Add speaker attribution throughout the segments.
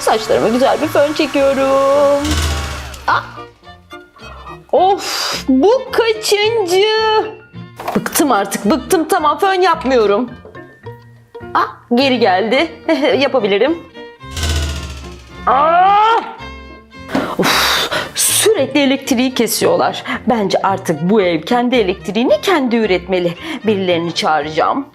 Speaker 1: Saçlarıma güzel bir fön çekiyorum. Ah! Of bu kaçıncı? Bıktım artık bıktım tamam fön yapmıyorum. Ah geri geldi. Yapabilirim. Ah! Sürekli elektriği kesiyorlar. Bence artık bu ev kendi elektriğini kendi üretmeli. Birilerini çağıracağım.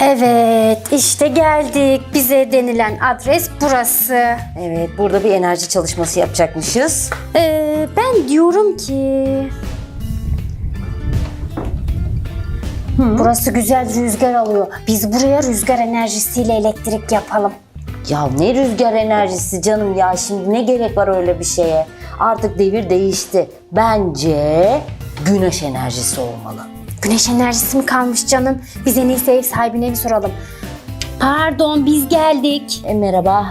Speaker 2: Evet, işte geldik. Bize denilen adres burası.
Speaker 1: Evet burada bir enerji çalışması yapacakmışız.
Speaker 2: Ee, ben diyorum ki... Burası güzel rüzgar alıyor. Biz buraya rüzgar enerjisiyle elektrik yapalım.
Speaker 3: Ya ne rüzgar enerjisi canım ya şimdi ne gerek var öyle bir şeye? Artık devir değişti. Bence güneş enerjisi olmalı.
Speaker 2: Güneş enerjisi mi kalmış canım? Biz en iyisi ev sahibine bir soralım. Pardon, biz geldik.
Speaker 3: E merhaba.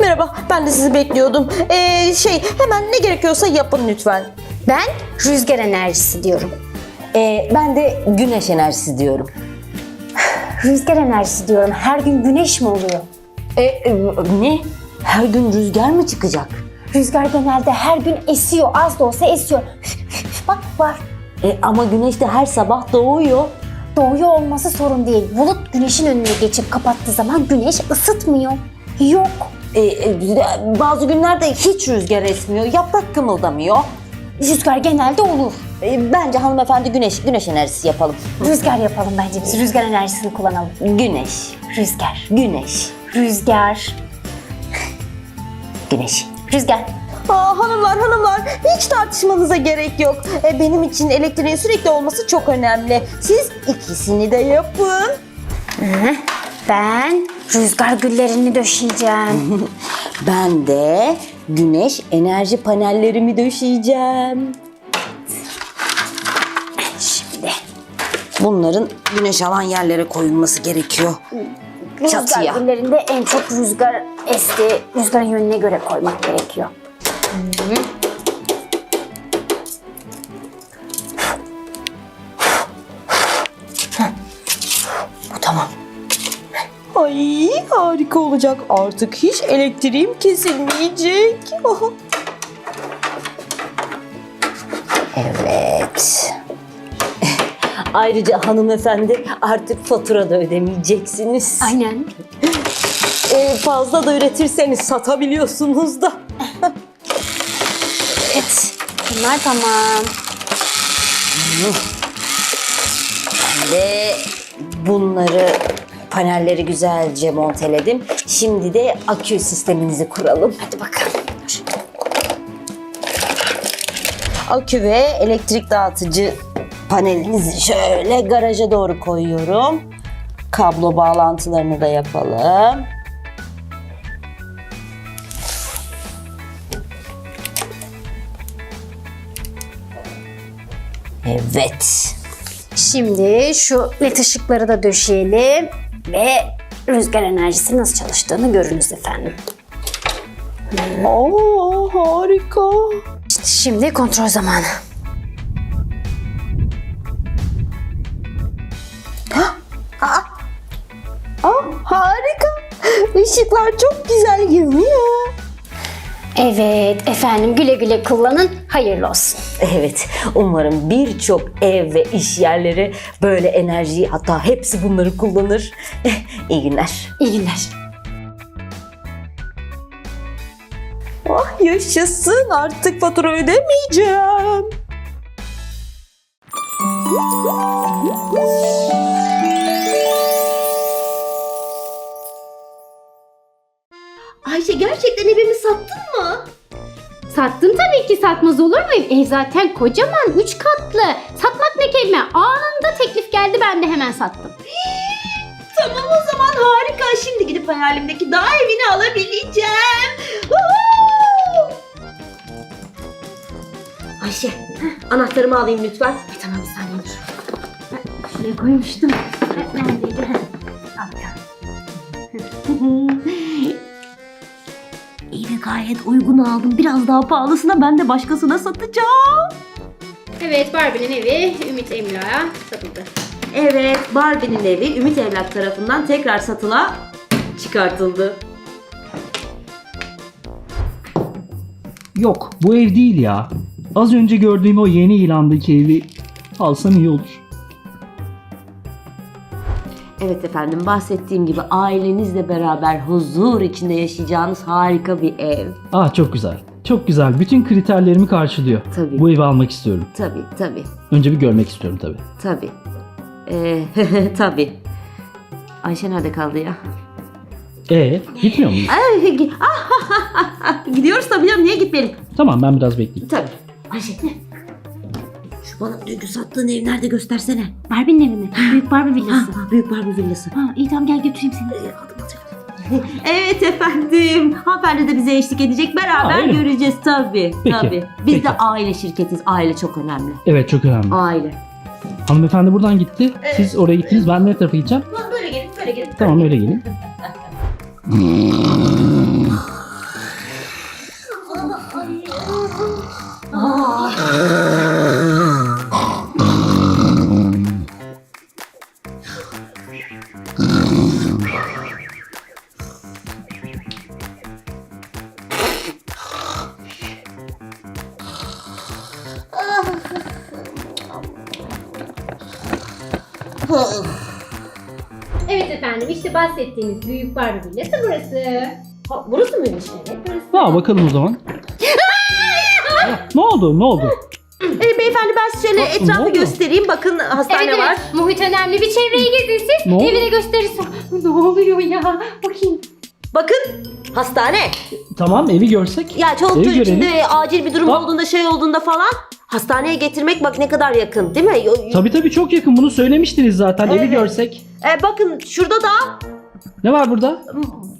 Speaker 1: Merhaba ben de sizi bekliyordum. Ee, şey hemen ne gerekiyorsa yapın lütfen.
Speaker 2: Ben rüzgar enerjisi diyorum.
Speaker 3: E, ben de güneş enerjisi diyorum.
Speaker 2: Rüzgar enerjisi diyorum. Her gün güneş mi oluyor?
Speaker 3: E, e, ne? Her gün rüzgar mı çıkacak?
Speaker 2: Rüzgar genelde her gün esiyor. Az da olsa esiyor. Bak var.
Speaker 3: E, ama güneş de her sabah doğuyor.
Speaker 2: Doğuyor olması sorun değil. Bulut güneşin önüne geçip kapattığı zaman güneş ısıtmıyor. Yok.
Speaker 3: E, e, bazı günlerde hiç rüzgar esmiyor, yaprak kımıldamıyor.
Speaker 2: Rüzgar genelde olur.
Speaker 3: E, bence hanımefendi güneş güneş enerjisi yapalım.
Speaker 2: Rüzgar yapalım bence biz. Rüzgar enerjisini kullanalım.
Speaker 3: Güneş,
Speaker 2: Rüzgar.
Speaker 3: güneş,
Speaker 2: Rüzgar.
Speaker 3: güneş.
Speaker 2: Rüzgar.
Speaker 1: Aa, hanımlar hanımlar hiç tartışmanıza gerek yok. Ee, benim için elektriğin sürekli olması çok önemli. Siz ikisini de yapın.
Speaker 2: Ben rüzgar güllerini döşeyeceğim.
Speaker 3: Ben de güneş enerji panellerimi döşeyeceğim.
Speaker 2: Şimdi.
Speaker 3: Bunların güneş alan yerlere koyulması gerekiyor.
Speaker 2: Rüzgar
Speaker 3: Çatıya.
Speaker 2: güllerinde en çok rüzgar esti. Rüzgarın yönüne göre koymak gerekiyor.
Speaker 3: Bu tamam.
Speaker 1: Ay harika olacak. Artık hiç elektriğim kesilmeyecek.
Speaker 3: Evet. Ayrıca hanımefendi artık fatura da ödemeyeceksiniz.
Speaker 2: Aynen.
Speaker 1: Ee, fazla da üretirseniz satabiliyorsunuz da.
Speaker 2: Evet. Bunlar tamam.
Speaker 3: Ve bunları panelleri güzelce monteledim. Şimdi de akü sisteminizi kuralım.
Speaker 2: Hadi bakalım.
Speaker 3: Akü ve elektrik dağıtıcı panelinizi şöyle garaja doğru koyuyorum. Kablo bağlantılarını da yapalım. Evet.
Speaker 2: Şimdi şu led ışıkları da döşeyelim ve rüzgar enerjisi nasıl çalıştığını görünüz efendim.
Speaker 1: Oo harika.
Speaker 2: Şimdi kontrol zamanı.
Speaker 1: Işıklar çok güzel yanıyor.
Speaker 2: Evet efendim güle güle kullanın. Hayırlı olsun.
Speaker 3: Evet, umarım birçok ev ve iş yerleri böyle enerjiyi hatta hepsi bunları kullanır. İyi günler.
Speaker 2: İyi günler.
Speaker 1: Ah yaşasın artık fatura ödemeyeceğim.
Speaker 4: Ayşe gerçekten evimi sattın mı? Sattım tabii ki satmaz olur muyum? Ev zaten kocaman 3 katlı. Satmak ne kelime? Anında teklif geldi ben de hemen sattım.
Speaker 5: Tamam o zaman harika. Şimdi gidip hayalimdeki dağ evini alabileceğim.
Speaker 4: Ayşe anahtarımı alayım lütfen. Ay, tamam bir saniye dur. Şuraya koymuştum. Neredeydi? Al bakalım.
Speaker 3: gayet uygun aldım. Biraz daha pahalısına ben de başkasına satacağım.
Speaker 4: Evet Barbie'nin evi Ümit Emlak'a satıldı.
Speaker 3: Evet, Barbie'nin evi Ümit Evlak tarafından tekrar satıla çıkartıldı.
Speaker 6: Yok bu ev değil ya. Az önce gördüğüm o yeni ilandaki evi alsam iyi olur.
Speaker 3: Evet efendim, bahsettiğim gibi ailenizle beraber huzur içinde yaşayacağınız harika bir ev.
Speaker 6: Aa çok güzel. Çok güzel. Bütün kriterlerimi karşılıyor.
Speaker 3: Tabii.
Speaker 6: Bu evi almak istiyorum.
Speaker 3: Tabii, tabii,
Speaker 6: Önce bir görmek istiyorum tabii.
Speaker 3: tabii. Ee, tabii. Ayşe nerede kaldı ya?
Speaker 6: E gitmiyor muyuz?
Speaker 3: Ay, gi- Gidiyoruz tabii canım, niye gitmeyelim?
Speaker 6: Tamam ben biraz bekleyeyim.
Speaker 3: Tabii. Ayşe, şu bana dünkü sattığın ev nerede göstersene.
Speaker 4: Barbie'nin evi mi? Büyük Barbie villası.
Speaker 3: Ha, büyük Barbie villası.
Speaker 4: Ha, iyi tamam gel götüreyim seni.
Speaker 3: Evet efendim. Hanımefendi de bize eşlik edecek. Beraber
Speaker 6: Aa,
Speaker 3: göreceğiz tabii.
Speaker 6: Peki,
Speaker 3: Tabii. Biz
Speaker 6: peki.
Speaker 3: de aile şirketiz. Aile çok önemli.
Speaker 6: Evet çok önemli.
Speaker 3: Aile.
Speaker 6: Hanımefendi buradan gitti. Siz oraya gittiniz. Ben ne tarafa gideceğim?
Speaker 3: Böyle gelin, böyle gelin.
Speaker 6: Tamam öyle gelin.
Speaker 4: Evet efendim işte bahsettiğimiz büyük Barbie villası burası.
Speaker 3: Ha, burası mıymış?
Speaker 4: Evet burası.
Speaker 6: Ha bakalım o zaman. ne oldu? Ne oldu?
Speaker 3: Beyefendi ben size şöyle
Speaker 6: ne
Speaker 3: etrafı
Speaker 6: oldu?
Speaker 3: göstereyim. Bakın hastane
Speaker 4: evet,
Speaker 3: var.
Speaker 4: evet. Muhit önemli bir çevreyi gezin siz.
Speaker 6: Ne oldu?
Speaker 4: Evine gösterirsin. Ne oluyor ya? Bakayım.
Speaker 3: Bakın hastane.
Speaker 6: Tamam evi görsek.
Speaker 3: Ya çoluk
Speaker 6: Evi
Speaker 3: çocuk
Speaker 6: görelim.
Speaker 3: içinde acil bir durum
Speaker 6: Bak.
Speaker 3: olduğunda şey olduğunda falan hastaneye getirmek bak ne kadar yakın değil mi? Yo-
Speaker 6: Tabii tabii çok yakın. Bunu söylemiştiniz zaten. Evi
Speaker 3: Evet.
Speaker 6: görsek.
Speaker 3: Ee, bakın şurada da
Speaker 6: Ne var burada?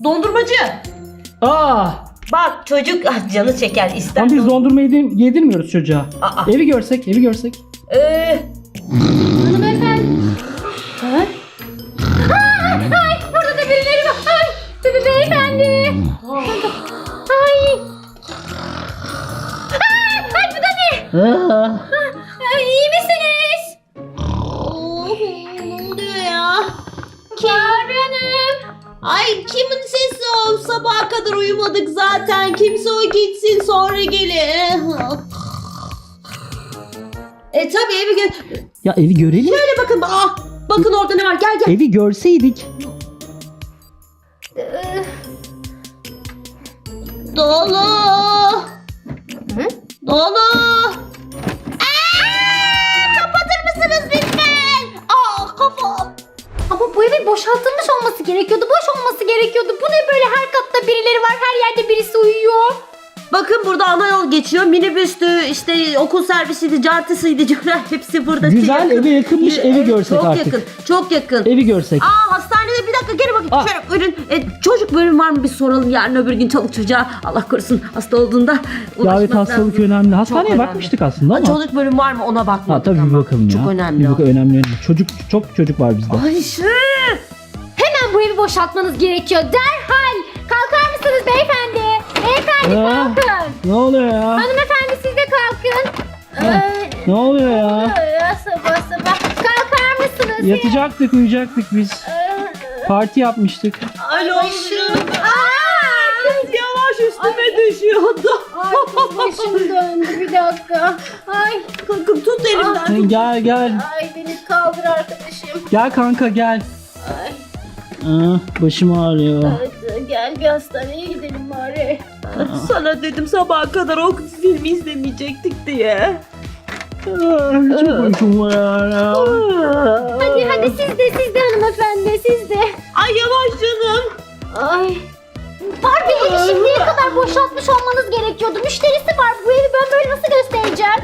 Speaker 3: dondurmacı.
Speaker 6: Aa,
Speaker 3: Bak çocuk ah, canı çeker ister.
Speaker 6: ama biz dondurma yedir- yedirmiyoruz çocuğa.
Speaker 3: Aa.
Speaker 6: Evi görsek, evi görsek.
Speaker 3: Ee,
Speaker 4: Hanımefendi. Ha? Ay, ay, burada da birileri var. Ay, be- beyefendi. Ay. Ay, ay bu da ne?
Speaker 6: Aa,
Speaker 4: Ay, iyi misiniz?
Speaker 3: ne oluyor ya?
Speaker 4: Hanım.
Speaker 3: Ay kimin sesi o? Sabaha kadar uyumadık zaten. Kimse o gitsin sonra gelir. E tabii evi gö-
Speaker 6: ya evi görelim.
Speaker 3: Şöyle bakın. Ah, bakın orada ne var? Gel gel.
Speaker 6: Evi görseydik.
Speaker 3: Dolu. Dolu.
Speaker 4: Evin boşaltılmış olması gerekiyordu. Boş olması gerekiyordu. Bu ne böyle her katta birileri var. Her yerde birisi uyuyor.
Speaker 3: Bakın burada ana yol geçiyor. Minibüstü, işte okul servisiydi, cartısıydı. cömert, Hepsi burada.
Speaker 6: Güzel,
Speaker 3: Yakın.
Speaker 6: eve yakınmış, evi görsek
Speaker 3: çok
Speaker 6: artık.
Speaker 3: yakın, çok yakın.
Speaker 6: Evi görsek.
Speaker 3: Aa hastanede bir geri bakın.
Speaker 6: Aa.
Speaker 3: Şöyle buyurun. E, çocuk bölüm var mı bir soralım yarın öbür gün çoluk çocuğa Allah korusun hasta olduğunda
Speaker 6: Ya
Speaker 3: ulaşmak
Speaker 6: evet hastalık
Speaker 3: lazım.
Speaker 6: önemli. Hastaneye
Speaker 3: önemli.
Speaker 6: bakmıştık aslında ama.
Speaker 3: Çocuk bölüm var mı ona bakmadık
Speaker 6: Ha tabii bir
Speaker 3: ama.
Speaker 6: bakalım ya.
Speaker 3: Çok önemli
Speaker 6: Bir
Speaker 3: o.
Speaker 6: bak önemli önemli. Çocuk çok çocuk var bizde.
Speaker 3: Ayşe.
Speaker 4: Hemen bu evi boşaltmanız gerekiyor. Derhal. Kalkar mısınız beyefendi? Beyefendi
Speaker 6: Aa.
Speaker 4: kalkın.
Speaker 6: Ne oluyor ya?
Speaker 4: Hanımefendi siz de kalkın. Ay,
Speaker 6: Ne oluyor ya?
Speaker 4: ay, sabah sabah. Kalkar mısınız?
Speaker 6: Yatacaktık, uyuyacaktık biz. Parti yapmıştık.
Speaker 3: Alo. Kız yavaş üstüme düşüyordu.
Speaker 4: Ay kız başım döndü bir dakika. Ay,
Speaker 3: Kalkın tut elimden.
Speaker 6: Gel gel.
Speaker 4: ay beni kaldır arkadaşım.
Speaker 6: Gel kanka gel.
Speaker 4: Ay,
Speaker 6: Aa, başım ağrıyor.
Speaker 4: hadi gel bir hastaneye gidelim bari.
Speaker 3: Sana dedim sabaha kadar o filmi izlemeyecektik diye.
Speaker 6: Çok uykum var hala.
Speaker 4: Hadi hadi siz de siz de hanımefendi siz de.
Speaker 3: Ay yavaş canım.
Speaker 4: Ay. Barbie evi şimdiye kadar boşaltmış olmanız gerekiyordu. Müşterisi var. Bu evi ben böyle nasıl göstereceğim?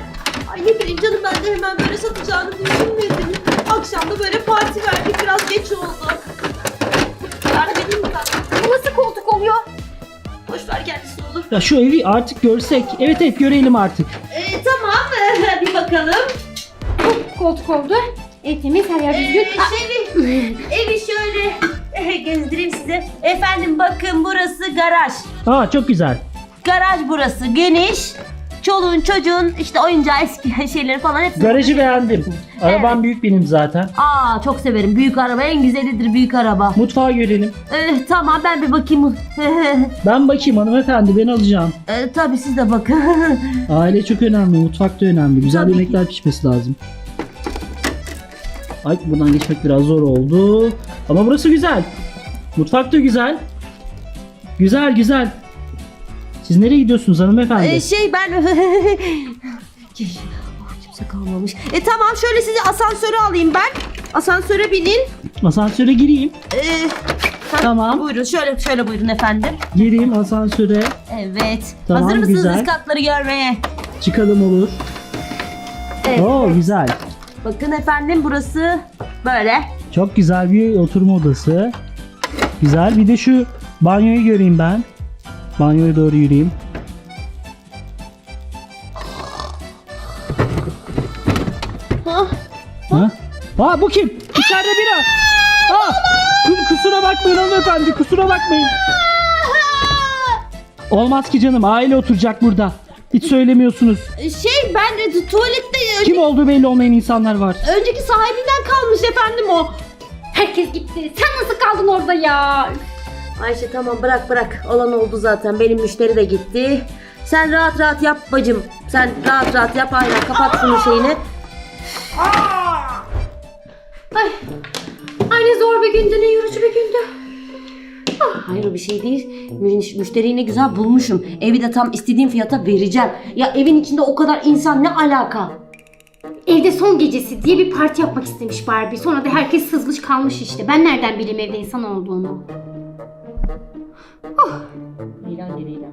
Speaker 3: Ay ne bileyim canım ben de hemen böyle satacağını düşünmedim. Akşam da böyle parti verdik biraz geç oldu. Yardım edeyim mi ben?
Speaker 4: Bu nasıl koltuk oluyor?
Speaker 3: Boş ver kendisi olur.
Speaker 6: Ya şu evi artık görsek. Evet evet görelim artık.
Speaker 3: Ee, bakalım.
Speaker 4: Koltuk oldu. Ev temiz her yer düzgün.
Speaker 3: Ee, evi, evi şöyle eh, gezdireyim size. Efendim bakın burası garaj.
Speaker 6: Aa çok güzel.
Speaker 7: Garaj burası geniş. Çoluğun çocuğun işte oyuncağı eski şeyleri falan hepsi.
Speaker 6: Garajı beğendim. Arabam büyük benim zaten.
Speaker 7: Aa çok severim. Büyük araba en güzelidir büyük araba.
Speaker 6: Mutfağı görelim.
Speaker 7: Ee, tamam ben bir bakayım.
Speaker 6: Ben bakayım hanımefendi ben alacağım.
Speaker 7: ee, tabii siz de bakın.
Speaker 6: Aile çok önemli, mutfak da önemli. Güzel
Speaker 7: Tabii ki.
Speaker 6: yemekler pişmesi lazım. Ay buradan geçmek biraz zor oldu. Ama burası güzel. Mutfak da güzel. Güzel güzel. Siz nereye gidiyorsunuz hanımefendi?
Speaker 3: Ee, şey ben... Oh, kimse kalmamış. E tamam şöyle sizi asansöre alayım ben. Asansöre binin.
Speaker 6: Asansöre gireyim.
Speaker 3: Ee,
Speaker 6: Tamam.
Speaker 3: buyurun şöyle şöyle buyurun efendim.
Speaker 6: Gireyim asansöre.
Speaker 3: Evet.
Speaker 6: Tamam,
Speaker 3: Hazır mısınız
Speaker 6: güzel.
Speaker 3: üst katları görmeye?
Speaker 6: Çıkalım olur.
Speaker 3: Evet.
Speaker 6: Oo güzel.
Speaker 3: Bakın efendim burası böyle.
Speaker 6: Çok güzel bir oturma odası. Güzel. Bir de şu banyoyu göreyim ben. Banyoya doğru yürüyeyim. Ha? Aa bu kim? İçeride biri. Aa, ku- kusura bakmayın hanımefendi. Kusura bakmayın. Olmaz ki canım. Aile oturacak burada. Hiç söylemiyorsunuz.
Speaker 3: Şey ben de tuvalette
Speaker 6: Kim olduğu belli olmayan insanlar var.
Speaker 3: önceki sahibinden kalmış efendim o.
Speaker 4: Herkes gitti. Sen nasıl kaldın orada ya?
Speaker 7: Ayşe tamam bırak bırak. Olan oldu zaten. Benim müşteri de gitti. Sen rahat rahat yap bacım. Sen rahat rahat yap aynen. Kapat şunun şeyini.
Speaker 4: Ay. Ay ne zor bir gündü ne yorucu bir gündü.
Speaker 7: Hayır bir şey değil. Müş- Müşteriyi ne güzel bulmuşum. Evi de tam istediğim fiyata vereceğim. Ya evin içinde o kadar insan ne alaka?
Speaker 4: Evde son gecesi diye bir parti yapmak istemiş Barbie. Sonra da herkes sızmış kalmış işte. Ben nereden bileyim evde insan olduğunu?
Speaker 7: 어. 이런 일이다.